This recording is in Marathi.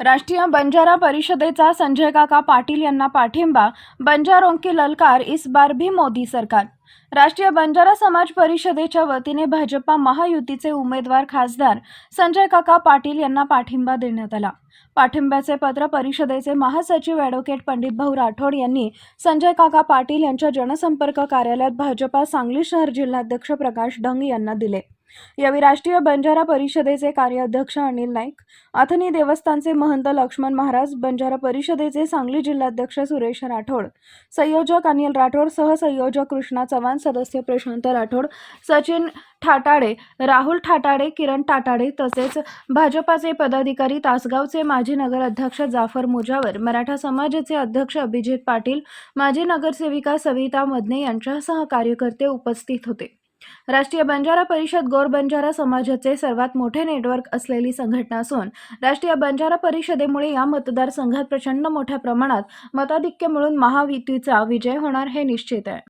राष्ट्रीय बंजारा परिषदेचा संजय काका पाटील यांना पाठिंबा बंजारों की ललकार इस बार भी मोदी सरकार. राष्ट्रीय बंजारा समाज परिषदेच्या वतीने भाजपा महायुतीचे उमेदवार खासदार संजय काका पाटील यांना पाठिंबा देण्यात आला. पाठिंब्याचे पत्र परिषदेचे महासचिव ॲडव्होकेट पंडित भाऊ राठोड यांनी संजय काका पाटील यांच्या जनसंपर्क कार्यालयात भाजपा सांगली शहर जिल्हाध्यक्ष प्रकाश डंग यांना दिले. यावेळी राष्ट्रीय बंजारा परिषदेचे कार्याध्यक्ष अनिल नाईक अथनी देवस्थानचे महंत लक्ष्मण महाराज बंजारा परिषदेचे सांगली जिल्हाध्यक्ष सुरेश राठोड संयोजक अनिल राठोड सहसंयोजक कृष्णा चव्हाण सदस्य प्रशांत राठोड सचिन ठाटाडे राहुल ठाटाडे किरण टाटाडे तसेच भाजपाचे पदाधिकारी तासगावचे माजी नगराध्यक्ष जाफर मुजावर मराठा समाजाचे अध्यक्ष अभिजित पाटील माजी नगरसेविका सविता मदने यांच्यासह कार्यकर्ते उपस्थित होते. राष्ट्रीय बंजारा परिषद गोर बंजारा समाजाचे सर्वात मोठे नेटवर्क असलेली संघटना असून राष्ट्रीय बंजारा परिषदेमुळे या मतदारसंघात प्रचंड मोठ्या प्रमाणात मताधिक्य मिळून महायुतीचा विजय होणार हे निश्चित आहे.